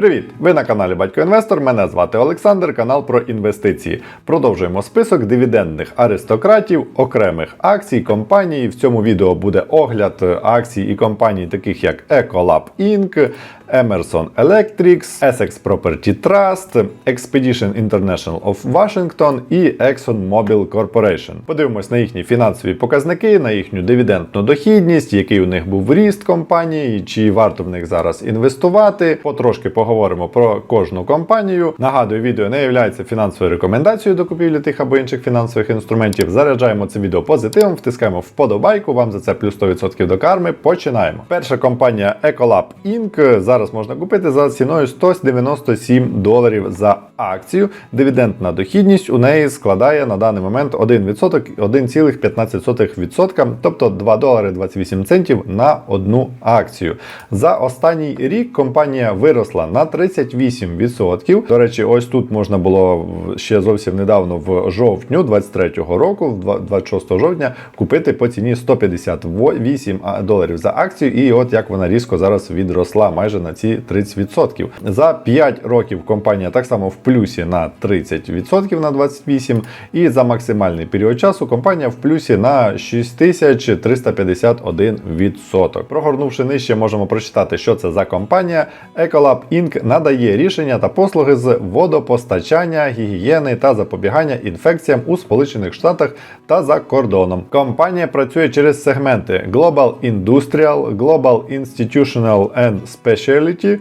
Привіт! Ви на каналі Батько Інвестор. Мене звати Олександр, канал про інвестиції. Продовжуємо список дивідендних аристократів, окремих акцій, компаній. В цьому відео буде огляд акцій і компаній, таких як Ecolab Inc., Emerson Electric, Essex Property Trust, Expedition International of Washington і ExxonMobil Corporation. Подивимось на їхні фінансові показники, на їхню дивідендну дохідність, який у них був ріст компанії, чи варто в них зараз інвестувати. Потрошки поговоримо про кожну компанію. Нагадую, відео не є фінансовою рекомендацією до купівлі тих або інших фінансових інструментів. Заряджаємо це відео позитивом, втискаємо вподобайку. Вам за це плюс 100% до карми. Починаємо. Перша компанія Ecolab Inc. зараз можна купити за ціною 197 доларів за акцію. Дивідендна дохідність у неї складає на даний момент 1%, 1,15%, тобто 2 долари 28 центів на одну акцію. За останній рік компанія виросла на 38%. До речі, ось тут можна було ще зовсім недавно в жовтню 23-го року, 26 жовтня, купити по ціні 158 доларів за акцію. І от як вона різко зараз відросла майже на ці 30%. За 5 років компанія так само в плюсі на 30% на 28%. І за максимальний період часу компанія в плюсі на 6351%. Прогорнувши нижче, можемо прочитати, що це за компанія. Ecolab Inc. надає рішення та послуги з водопостачання, гігієни та запобігання інфекціям у Сполучених Штатах та за кордоном. Компанія працює через сегменти Global Industrial, Global Institutional and Specialty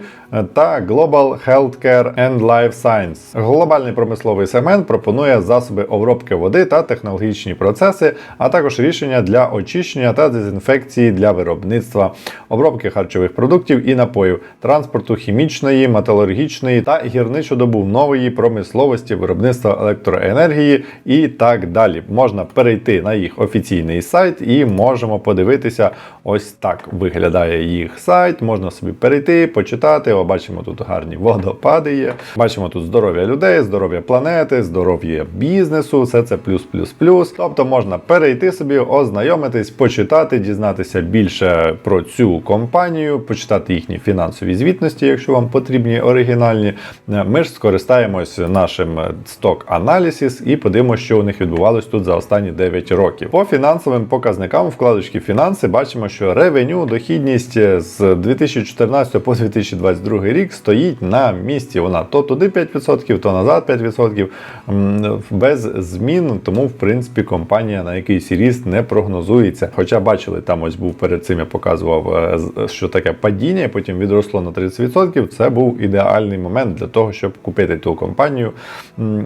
та Global Healthcare and Life Science. Глобальний промисловий сегмент пропонує засоби обробки води та технологічні процеси, а також рішення для очищення та дезінфекції для виробництва, обробки харчових продуктів і напоїв, транспорту хімічної, металургічної та гірничодобувної промисловості, виробництва електроенергії і так далі. Можна перейти на їх офіційний сайт і можемо подивитися, ось так виглядає їх сайт. Можна собі перейти, почитати. О, бачимо тут гарні водопади є. Бачимо тут здоров'я людей, здоров'я планети, здоров'я бізнесу. Все це плюс, плюс, плюс. Тобто можна перейти собі, ознайомитись, почитати, дізнатися більше про цю компанію, почитати їхні фінансові звітності, якщо вам потрібні оригінальні. Ми ж скористаємось нашим сток аналізіс і подивимося, що у них відбувалось тут за останні 9 років. По фінансовим показникам вкладочки фінанси бачимо, що ревеню, дохідність з 2014 по 2022 рік стоїть на місці. Вона то туди 5%, то назад 5%, без змін. Тому, в принципі, компанія на якийсь ріст не прогнозується. Хоча бачили, там ось був перед цим, я показував, е, що таке падіння, і потім відросло на 30%. Це був ідеальний момент для того, щоб купити ту компанію.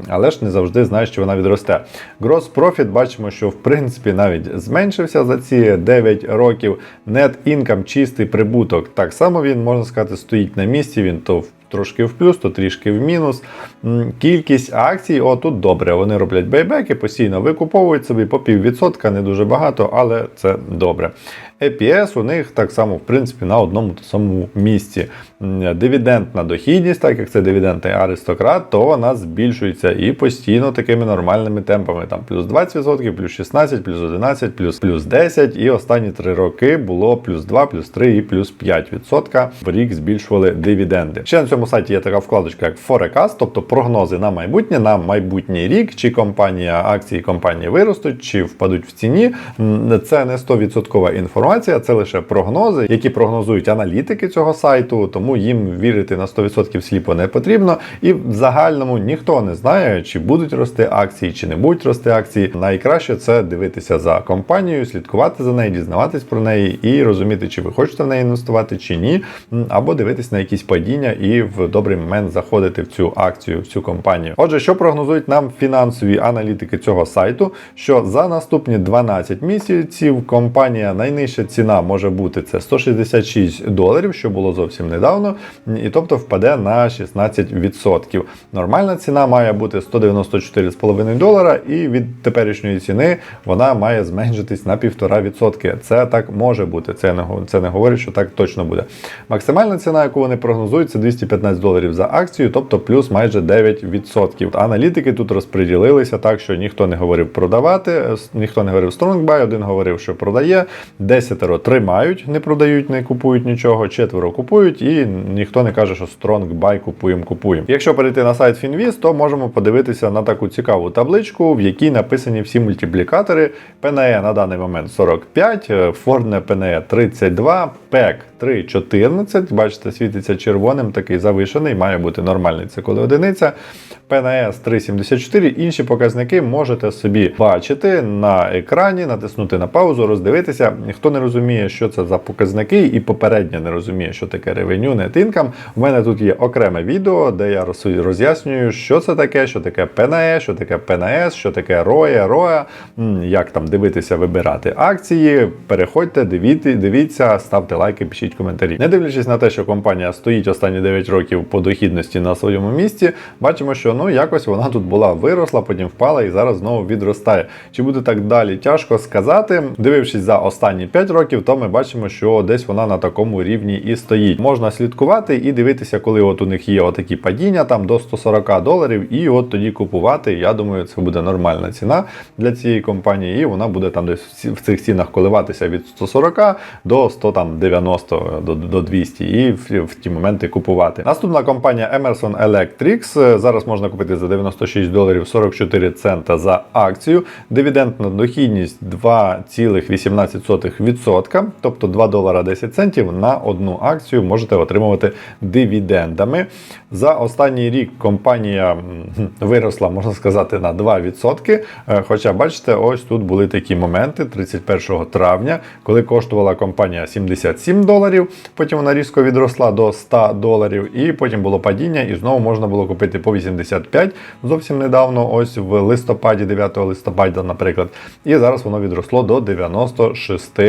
Але ж не завжди знаєш, що вона відросте. Gross profit бачимо, що в принципі навіть зменшився за ці 9 років. Net income, чистий прибуток. Так само він можна сказати, стоїть на місці. Він то в Трошки в плюс, то трішки в мінус. Кількість акцій, о, тут добре. Вони роблять бейбеки, постійно викуповують собі по піввідсотка, не дуже багато, але це добре. EPS у них так само, в принципі, на одному та самому місці. М, Дивідендна дохідність, так як це дивідендний аристократ, то вона збільшується і постійно такими нормальними темпами. Там плюс 20%, плюс 16, плюс 11, плюс, плюс 10. І останні три роки було плюс 2, плюс 3 і плюс 5%. В рік збільшували дивіденди. Ще на цьому сайті є така вкладочка, як Forecast, тобто прогнози на майбутнє, на майбутній рік, чи компанія акції компанії виростуть, чи впадуть в ціні. Це не 100% інформація, це лише прогнози, які прогнозують аналітики цього сайту, тому їм вірити на 100% сліпо не потрібно. І в загальному ніхто не знає, чи будуть рости акції, чи не будуть рости акції. Найкраще це дивитися за компанією, слідкувати за нею, дізнаватись про неї і розуміти, чи ви хочете в неї інвестувати, чи ні, або дивитись на якісь падіння і в добрий момент заходити в цю акцію, в цю компанію. Отже, що прогнозують нам фінансові аналітики цього сайту? Що за наступні 12 місяців компанія ціна може бути це 166 доларів, що було зовсім недавно, і тобто впаде на 16%. Нормальна ціна має бути 194,5 долара, і від теперішньої ціни вона має зменшитись на 1,5%. Це так може бути. Це не це не говорить, що так точно буде. Максимальна ціна, яку вони прогнозують, це 215 доларів за акцію, тобто плюс майже 9%. Аналітики тут розподілилися так, що ніхто не говорив продавати, ніхто не говорив strong buy, один говорив, що продає. Десятеро тримають, не продають, не купують нічого, четверо купують, і ніхто не каже, що strong buy купуємо, купуємо. Якщо перейти на сайт Finviz, то можемо подивитися на таку цікаву табличку, в якій написані всі мультиплікатори. PNE на даний момент 45, е, Ford PNE 32, PEC 3,14. Бачите, світиться червоним, такий завишений, має бути нормальний. Це коли одиниця. PNS 3,74. Інші показники можете собі бачити на екрані, натиснути на паузу, роздивитися. Хто не розуміє, що це за показники, і попередньо не розуміє, що таке revenue, net income, У мене тут є окреме відео, де я роз'яснюю, що це таке, що таке PNE, що таке PNS, що таке ROA, м, як там дивитися, вибирати акції. Переходьте, дивіться, дивіться, ставте лайки, пишіть коментарі. Не дивлячись на те, що компанія стоїть останні 9 років по дохідності на своєму місці, бачимо, що ну якось вона тут була виросла, потім впала і зараз знову відростає. Чи буде так далі? Тяжко сказати. Дивившись за останні 5 років, то ми бачимо, що десь вона на такому рівні і стоїть. Можна слідкувати і дивитися, коли от у них є отакі падіння там до 140 доларів, і от тоді купувати. Я думаю, це буде нормальна ціна для цієї компанії, і вона буде там десь в цих цінах коливатися від 140 до 190 до, до 200 і в, в ті моменти купувати. Наступна компанія Emerson Electric. Е, Зараз можна купити за 96 доларів 44 цента за акцію. Дивідендна дохідність 2,18%, тобто 2 долара 10 центів на одну акцію можете отримувати дивідендами. За останній рік компанія виросла, можна сказати, на 2%. Е, Хоча, бачите, ось тут були такі моменти 31 травня, коли коштувала компанія 77 доларів, потім вона різко відросла до 100 доларів, і потім було падіння, і знову можна було купити по 85 зовсім недавно, ось в листопаді, 9 листопада, наприклад. І зараз воно відросло до 96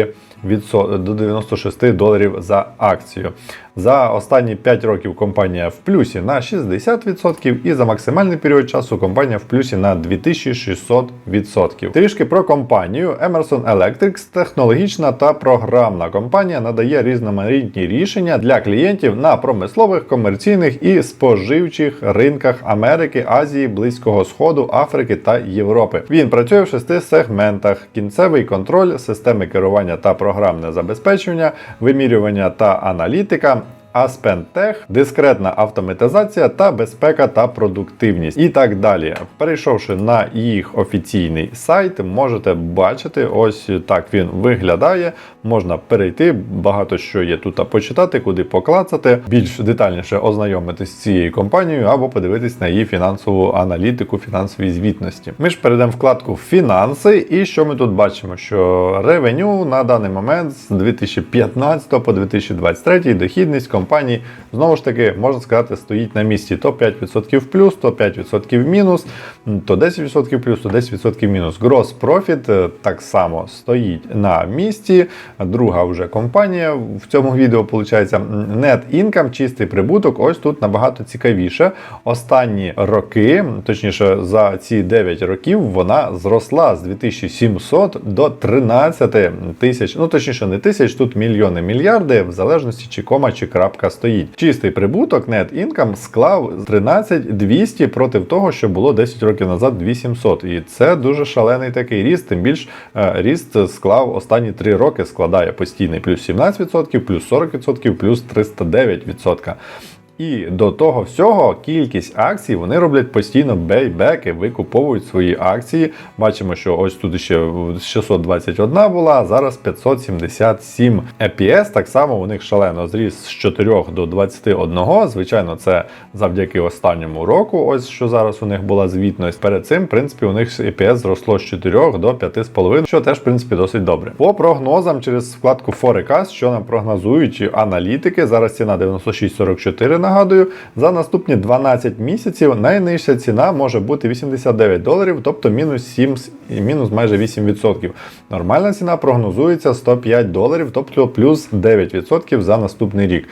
відсо- до 96 доларів за акцію. За останні 5 років компанія в плюсі на 60% і за максимальний період часу компанія в плюсі на 2600%. Трішки про компанію Emerson Electric технологічна та програмна компанія надає різноманітні рішення для клієнтів на промислових, комерційних і споживчих ринках Америки, Азії, Близького Сходу, Африки та Європи. Він працює в шести сегментах: кінцевий контроль, системи керування та програмне забезпечення, вимірювання та аналітика. Аспентех, дискретна автоматизація та безпека та продуктивність і так далі. Перейшовши на їх офіційний сайт, можете бачити, ось так він виглядає. Можна перейти, багато що є тут почитати, куди поклацати, більш детальніше ознайомитись з цією компанією або подивитись на її фінансову аналітику, фінансові звітності. Ми ж перейдемо вкладку фінанси, і що ми тут бачимо? Що ревеню на даний момент з 2015 по 2023 дохідність компанії знову ж таки можна сказати стоїть на місці. То 5% плюс, то 5% мінус, то 10% плюс, то 10% мінус. Gross Profit е, так само стоїть на місці. Друга вже компанія в цьому відео виходить. Net income, чистий прибуток. Ось тут набагато цікавіше. Останні роки, точніше, за ці 9 років, вона зросла з 2700 до 13 тисяч. Ну точніше, не тисяч, тут мільйони мільярди, в залежності чи кома, чи крапка стоїть. Чистий прибуток, net income склав 13200 проти того, що було 10 років назад 2700. І це дуже шалений такий ріст. Тим більш е, ріст склав останні 3 роки, складає постійний плюс 17%, плюс 40%, плюс 309%. І до того всього кількість акцій вони роблять постійно бейбеки, викуповують свої акції. Бачимо, що ось тут ще 621 була, а зараз 577 EPS. Так само у них шалено зріс з 4 до 21. Звичайно, це завдяки останньому року. Ось що зараз у них була звітність. Перед цим, в принципі, у них EPS зросло з 4 до 5,5, що теж, в принципі, досить добре. По прогнозам через вкладку Forecast, що нам прогнозують аналітики. Зараз ціна 96,44 нагадую, за наступні 12 місяців найнижча ціна може бути 89 доларів, тобто мінус 7, мінус майже 8%. Нормальна ціна прогнозується 105 доларів, тобто плюс 9% за наступний рік.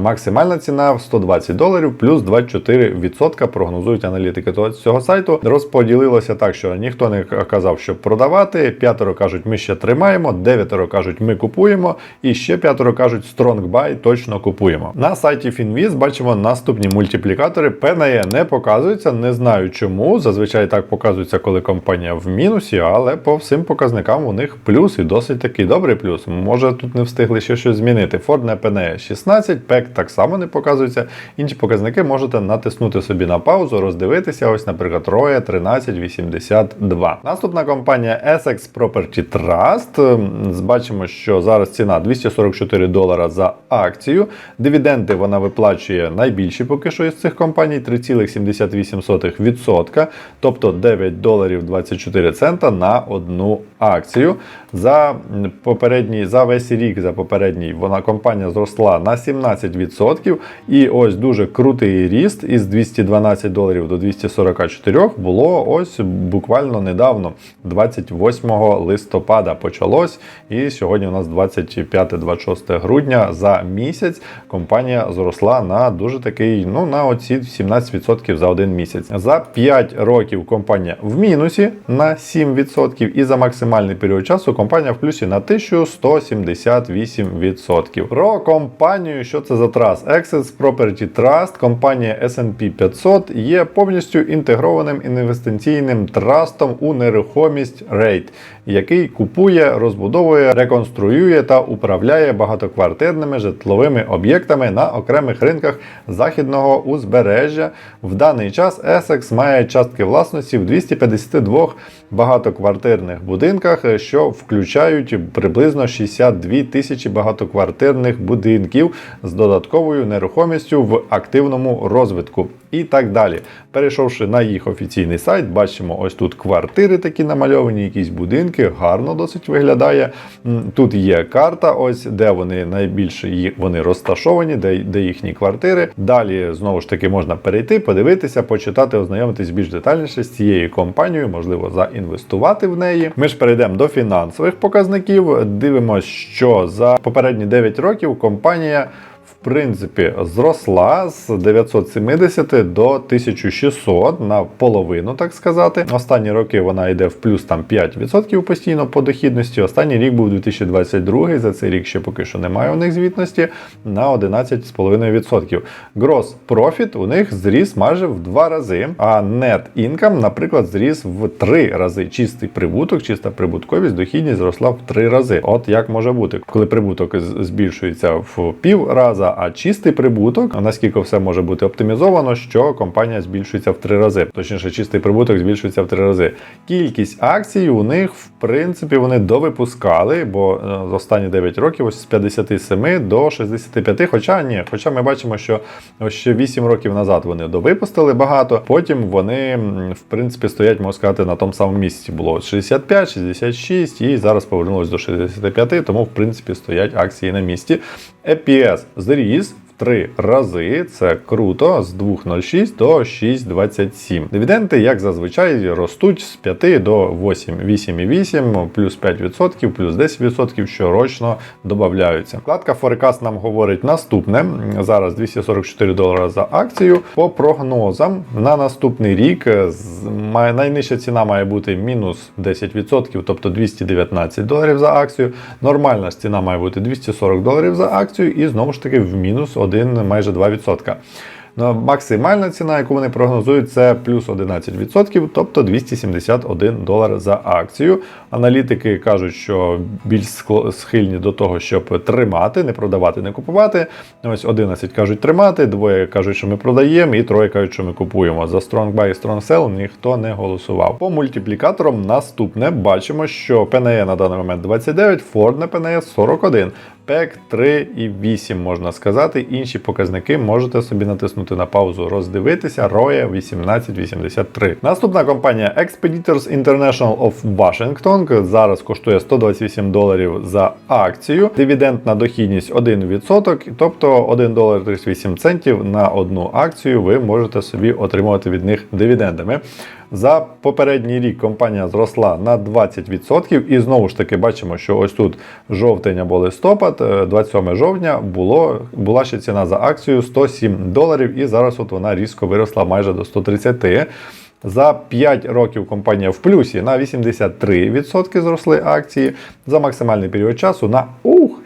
Максимальна ціна 120 доларів, плюс 24% прогнозують аналітики цього сайту. Розподілилося так, що ніхто не казав, що продавати. П'ятеро кажуть, ми ще тримаємо, дев'ятеро кажуть, ми купуємо, і ще п'ятеро кажуть, strong buy точно купуємо. На сайті Finviz бачимо наступні мультиплікатори. PNE не показуються, не знаю чому. Зазвичай так показується, коли компанія в мінусі, але по всім показникам у них плюс і досить такий добрий плюс. Може тут не встигли ще щось змінити. Ford на PNE 16, PEC так само не показується. Інші показники можете натиснути собі на паузу, роздивитися. Ось, наприклад, ROE 1382. Наступна компанія Essex Property Trust. Бачимо, що зараз ціна 244 долара за акцію. Дивіденди вона виплачує найбільші поки що із цих компаній 3,78%, тобто 9 доларів 24 цента на одну акцію. За попередній за весь рік, за попередній, вона компанія зросла на 17%. І ось дуже крутий ріст із 212 доларів до 244 було ось буквально недавно, 28 листопада почалось. І сьогодні у нас 25-26 грудня. За місяць компанія зросла на дуже такий, ну на оці 17% за один місяць. За 5 років компанія в мінусі на 7%, і за максимальний період часу компанія в плюсі на 1178%. Про компанію, що це за траст? Access Property Trust, компанія S&P 500 є повністю інтегрованим інвестиційним трастом у нерухомість REIT, який купує, розбудовує, реконструює та управляє багатоквартирними житловими об'єктами на окремих ринках західного узбережжя. В даний час Essex має частки власності в 252 багатоквартирних будинках, що включають приблизно 62 тисячі багатоквартирних будинків з додатковою нерухомістю в активному розвитку. І так далі. Перейшовши на їх офіційний сайт, бачимо ось тут квартири такі намальовані, якісь будинки, гарно досить виглядає. Тут є карта, ось де вони найбільше вони розташовані, де, де їхні квартири. Далі знову ж таки можна перейти, подивитися, почитати, ознайомитись більш детальніше з цією компанією, можливо, заінвестувати в неї. Ми ж перейдемо до фінансових показників. Дивимося, що за попередні 9 років компанія. Принципі, зросла з 970 до 1600 на половину, так сказати. Останні роки вона йде в плюс там 5% постійно по дохідності. Останній рік був 2022, за цей рік ще поки що немає у них звітності на 11,5%. Gross profit у них зріс майже в два рази, а net income, наприклад, зріс в три рази. Чистий прибуток, чиста прибутковість, дохідність зросла в три рази. От як може бути, коли прибуток збільшується в пів раза, а чистий прибуток, наскільки все може бути оптимізовано, що компанія збільшується в три рази. Точніше, чистий прибуток збільшується в три рази. Кількість акцій у них, в принципі, вони довипускали, бо е, за останні 9 років ось з 57 до 65. Хоча ні, хоча ми бачимо, що ще 8 років назад вони довипустили багато. Потім вони, в принципі, стоять, можна сказати, на тому самому місці. Було 65, 66 і зараз повернулось до 65, тому в принципі стоять акції на місці. Зріс в три рази. Це круто з 2,06 до 6,27. Дивіденди, як зазвичай, ростуть з 5 до 8, 8,8, плюс 5%, плюс 10% щорочно додаються. Вкладка Forecast нам говорить наступне. Зараз 244 долара за акцію. По прогнозам на наступний рік найнижча ціна має бути мінус 10%, тобто 219 доларів за акцію. Нормальна ціна має бути 240 доларів за акцію, і знову ж таки в мінус 1, майже 2%. Ну, максимальна ціна, яку вони прогнозують, це плюс 11%, тобто 271 долар за акцію. Аналітики кажуть, що більш схильні до того, щоб тримати, не продавати, не купувати. Ось 11 кажуть тримати, двоє кажуть, що ми продаємо, і троє кажуть, що ми купуємо. За Strong Buy і Strong Sell ніхто не голосував. По мультиплікаторам наступне бачимо, що PNE на даний момент 29, Ford на PNE 41. PEC 3,8 можна сказати. Інші показники можете собі натиснути на паузу, роздивитися. ROE 1883. Наступна компанія Expeditors International of Washington зараз коштує 128 доларів за акцію. Дивідендна дохідність 1%, тобто 1 долар 38 центів на одну акцію ви можете собі отримувати від них дивідендами. За попередній рік компанія зросла на 20%, і знову ж таки бачимо, що ось тут жовтень або листопад, е, 27 жовтня, було, була ще ціна за акцію 107 доларів, і зараз от вона різко виросла майже до 130. За 5 років компанія в плюсі на 83% зросли акції. За максимальний період часу на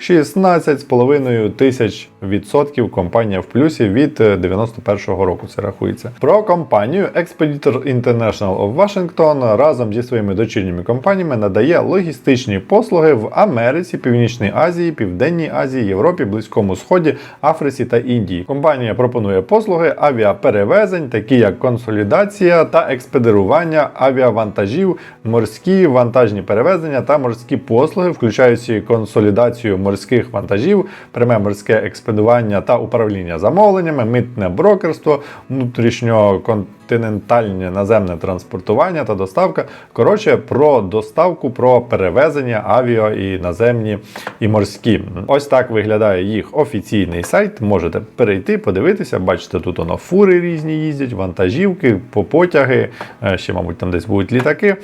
16,5 тисяч відсотків компанія в плюсі від е, 91-го року. Це рахується. Про компанію Expeditor International of Washington разом зі своїми дочірніми компаніями надає логістичні послуги в Америці, Північній Азії, Південній Азії, Європі, Близькому Сході, Африці та Індії. Компанія пропонує послуги авіаперевезень, такі як консолідація та експедирування авіавантажів, морські вантажні перевезення та морські послуги, включаючи консолідацію морських вантажів, пряме морське експедування та управління замовленнями, митне брокерство, внутрішньоконтинентальне наземне транспортування та доставка. Коротше, про доставку, про перевезення авіа і наземні і морські. Ось так виглядає їх офіційний сайт. Можете перейти, подивитися. Бачите, тут воно фури різні їздять, вантажівки, по потяги, е, ще, мабуть, там десь будуть літаки.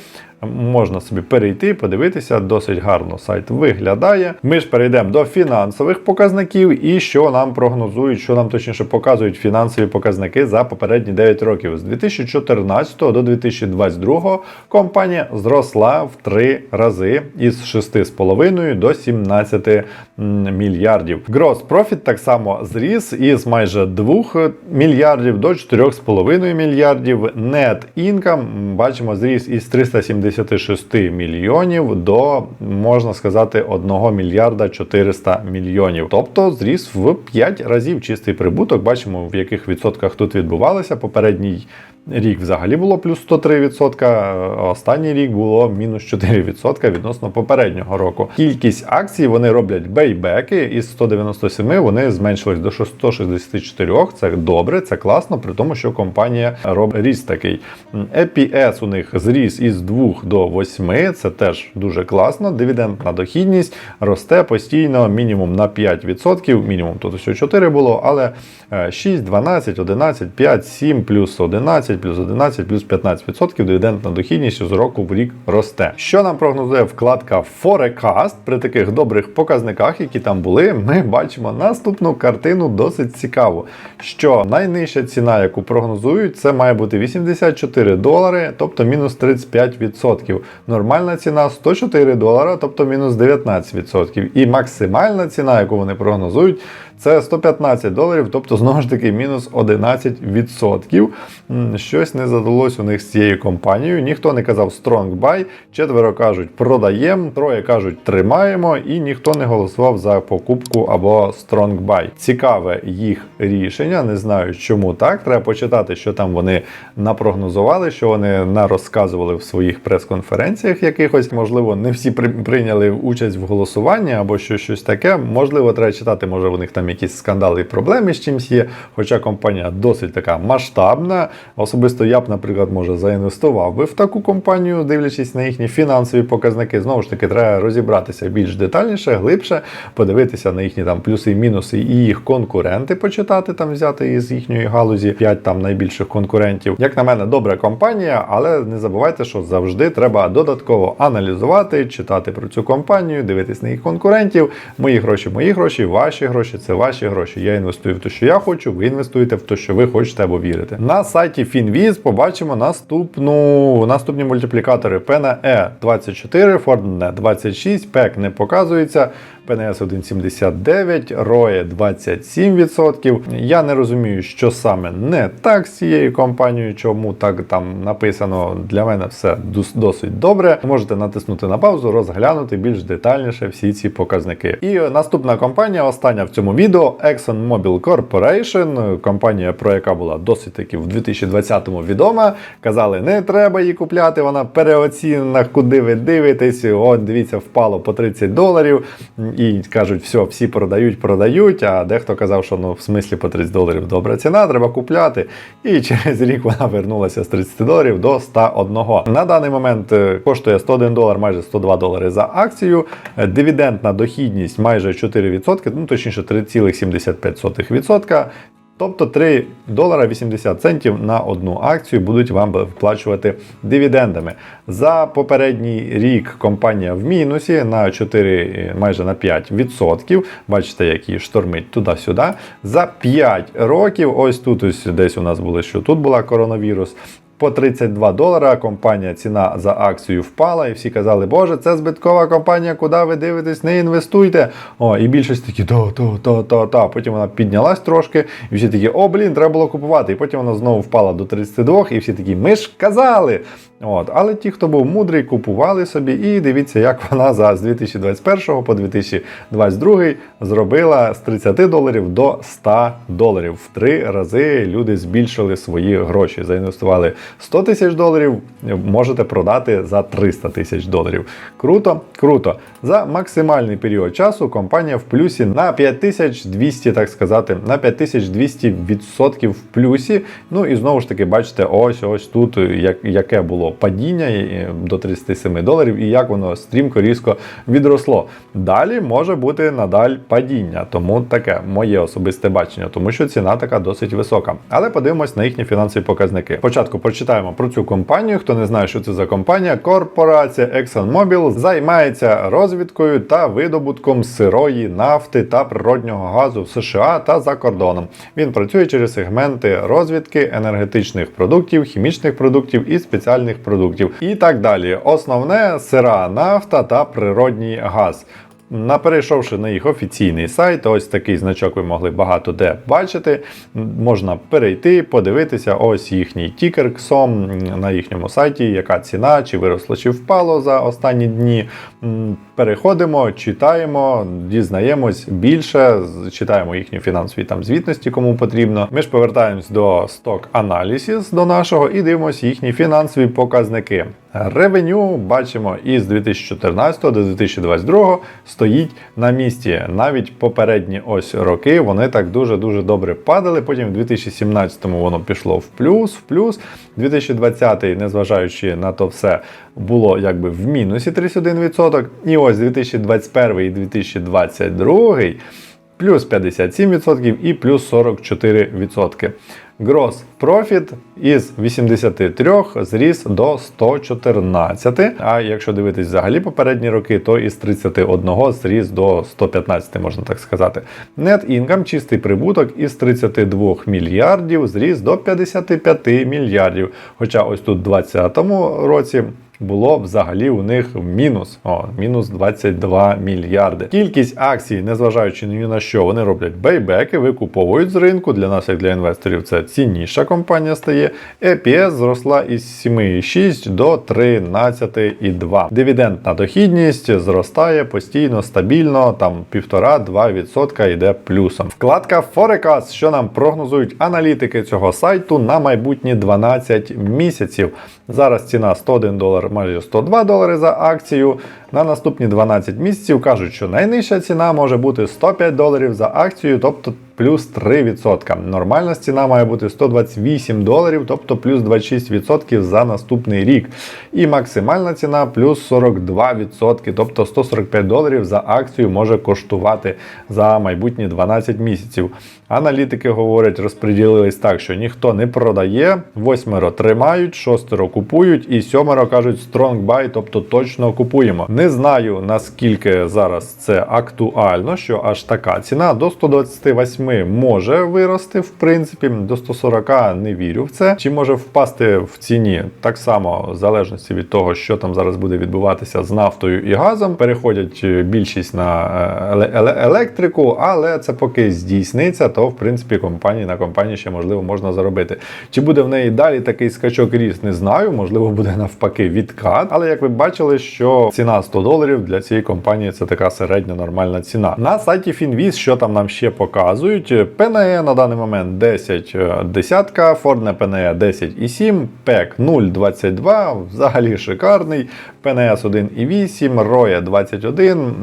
Можна собі перейти, подивитися, досить гарно сайт виглядає. Ми ж перейдемо до фінансових показників і що нам прогнозують, що нам точніше показують фінансові показники за попередні 9 років. З 2014 до 2022 компанія зросла в 3 рази із 6,5 до 17 мільярдів. Gross Profit так само зріс із майже 2 мільярдів до 4,5 мільярдів. Net Income бачимо зріс із 376 мільйонів до, можна сказати, 1 мільярда 400 мільйонів. Тобто зріс в 5 разів чистий прибуток. Бачимо, в яких відсотках тут відбувалося. Попередній рік взагалі було плюс 103%, а останній рік було мінус 4% відносно попереднього року. Кількість акцій вони роблять бейбеки із 197 вони зменшились до 164. Це добре, це класно, при тому, що компанія робить ріст такий. EPS у них зріс із 2 до 8, це теж дуже класно. Дивідендна дохідність росте постійно, мінімум на 5%. Мінімум тут все 4 було, але 6, 12, 11, 5, 7 плюс 11, плюс 11, плюс 15% дивідендна дохідність з року в рік росте. Що нам прогнозує вкладка Forecast при таких добрих показниках, які там були, ми бачимо наступну картину досить цікаву. Що найнижча ціна, яку прогнозують, це має бути 84 долари, тобто мінус 35%. Нормальна ціна 104 долара, тобто мінус 19%. І максимальна ціна, яку вони прогнозують, це 115 доларів, тобто знову ж таки мінус 11%. Щось не задалось у них з цією компанією. Ніхто не казав strong buy, четверо кажуть продаємо, троє кажуть тримаємо, і ніхто не голосував за покупку або strong buy. Цікаве їх рішення. Не знаю, чому так. Треба почитати, що там вони напрогнозували, що вони нарозказували в своїх прес-конференціях якихось. Можливо, не всі прийняли участь в голосуванні або що, щось таке. Можливо, треба читати, може у них там якісь скандали і проблеми з чимсь є. Хоча компанія досить така масштабна. Особисто я б, наприклад, може заінвестував би в таку компанію, дивлячись на їхні фінансові показники. Знову ж таки, треба розібратися більш детальніше, глибше, подивитися на їхні там плюси і мінуси і їх конкуренти почитати, там взяти із їхньої галузі 5 там найбільших конкурентів. Як на мене, добра компанія, але не забувайте, що завжди треба додатково аналізувати, читати про цю компанію, дивитись на їх конкурентів. Мої гроші, мої гроші, ваші гроші це ваші гроші. Я інвестую в те, що я хочу, ви інвестуєте в те, що ви хочете або вірите. На сайті FinViz побачимо наступну наступні мультиплікатори PNE 24, Ford 26, PEC не показується. PNS 1,79, ROE 27%. Я не розумію, що саме не так з цією компанією, чому так там написано. Для мене все досить добре. Можете натиснути на паузу, розглянути більш детальніше всі ці показники. І наступна компанія, остання в цьому відео, ExxonMobil Corporation, компанія, про яка була досить таки в 2020-му відома. Казали, не треба її купляти, вона переоцінена, куди ви дивитесь. О, дивіться, впало по 30 доларів. І кажуть, все, всі продають, продають. А дехто казав, що ну в смислі по 30 доларів добра ціна, треба купляти. І через рік вона вернулася з 30 доларів до 101. На даний момент е, коштує 101 долар, майже 102 долари за акцію. Е, Дивідендна дохідність майже 4%, ну точніше 3,75%. Тобто 3 долара 80 центів на одну акцію будуть вам виплачувати дивідендами. За попередній рік компанія в мінусі на 4, майже на 5%. Бачите, які штормить туди-сюди. За 5 років, ось тут ось десь у нас було, що тут була коронавірус. По 32 долара компанія ціна за акцію впала, і всі казали, боже, це збиткова компанія, куди ви дивитесь, не інвестуйте. О, і більшість такі, то, то, то, то, то. Потім вона піднялась трошки, і всі такі, о, блін, треба було купувати. І потім вона знову впала до 32, і всі такі, ми ж казали. От, але ті, хто був мудрий, купували собі, і дивіться, як вона за з 2021 по 2022 зробила з 30 доларів до 100 доларів. В три рази люди збільшили свої гроші. Заінвестували 100 тисяч доларів, можете продати за 300 тисяч доларів. Круто, круто. За максимальний період часу компанія в плюсі на 5200, так сказати, на 5200 відсотків в плюсі. Ну і знову ж таки, бачите, ось ось тут як, яке було падіння е, до 37 доларів, і як воно стрімко різко відросло. Далі може бути надаль падіння, тому таке моє особисте бачення, тому що ціна така досить висока. Але подивимось на їхні фінансові показники. Спочатку прочитаємо про цю компанію. Хто не знає, що це за компанія, корпорація ExxonMobil займається розвідкою та видобутком сирої нафти та природнього газу в США та за кордоном. Він працює через сегменти розвідки енергетичних продуктів, хімічних продуктів і спеціальних продуктів, і так далі. Основне сира нафта та природній газ. На перейшовши на їх офіційний сайт, ось такий значок ви могли багато де бачити. Можна перейти, подивитися, ось їхній тікер КСОМ на їхньому сайті, яка ціна, чи виросла, чи впало за останні дні. Переходимо, читаємо, дізнаємось більше, читаємо їхні фінансові там звітності, кому потрібно. Ми ж повертаємось до Stock Analysis до нашого і дивимося їхні фінансові показники. Ревеню бачимо із 2014 до 2022 стоїть на місці. Навіть попередні ось роки вони так дуже дуже добре падали. Потім в 2017-му воно пішло в плюс, в плюс. 2020, незважаючи на то все, було якби в мінусі 31%. І ось 2021 і 2022 плюс 57% і плюс 44%. Gross Profit із 83 зріс до 114. А якщо дивитись взагалі попередні роки, то із 31 зріс до 115, можна так сказати. Net Income, чистий прибуток із 32 мільярдів зріс до 55 мільярдів. Хоча ось тут у 2020 році було взагалі у них мінус. О, мінус 22 мільярди. Кількість акцій, незважаючи ні на що, вони роблять бейбеки, викуповують з ринку. Для нас, як для інвесторів, це цінніша компанія стає. EPS зросла із 7,6 до 13,2. Дивідендна дохідність зростає постійно, стабільно, там 1,5-2% йде плюсом. Вкладка Forecast, що нам прогнозують аналітики цього сайту на майбутні 12 місяців. Зараз ціна 101 долар, майже 102 долари за акцію. На наступні 12 місяців кажуть, що найнижча ціна може бути 105 доларів за акцію, тобто плюс 3%. Нормальна ціна має бути 128 доларів, тобто плюс 26% за наступний рік. І максимальна ціна плюс 42%, тобто 145 доларів за акцію може коштувати за майбутні 12 місяців. Аналітики говорять, розподілились так, що ніхто не продає, восьмеро тримають, шостеро купують, і сьомеро кажуть strong buy, тобто точно купуємо. Не знаю наскільки зараз це актуально, що аж така ціна до 128 може вирости, в принципі, до 140 не вірю в це. Чи може впасти в ціні так само, в залежності від того, що там зараз буде відбуватися з нафтою і газом. Переходять е, більшість на е, еле- еле- електрику, але це поки здійсниться, то в принципі компанії на компанії ще можливо можна заробити. Чи буде в неї далі такий скачок ріст, не знаю. Можливо, буде навпаки відкат. Але як ви бачили, що ціна 100 доларів для цієї компанії це така середня нормальна ціна. На сайті Finviz, що там нам ще показують, PNE на даний момент 10 е, десятка, Ford PNE 10,7, PEC 0,22, взагалі шикарний. PNS 1,8, ROE 21.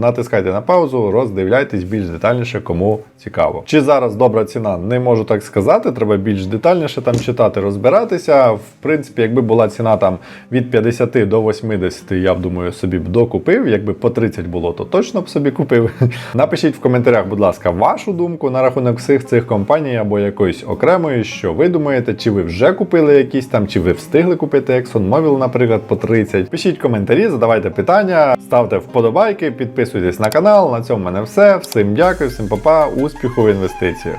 Натискайте на паузу, роздивляйтесь більш детальніше, кому цікаво. Чи зараз добра ціна? Не можу так сказати. Треба більш детальніше там читати, розбиратися. В принципі, якби була ціна там від 50 до 80, я б думаю, собі б докупив. Якби по 30 було, то точно б собі купив. Напишіть в коментарях, будь ласка, вашу думку на рахунок всіх цих компаній або якоїсь окремої, що ви думаєте, чи ви вже купили якісь там, чи ви встигли купити ExxonMobil, наприклад, по 30. Пишіть коментарі, задавайте питання, ставте вподобайки, підписуйтесь на канал. На цьому в мене все. Всім дякую, всім па-па, успіху інвестиція.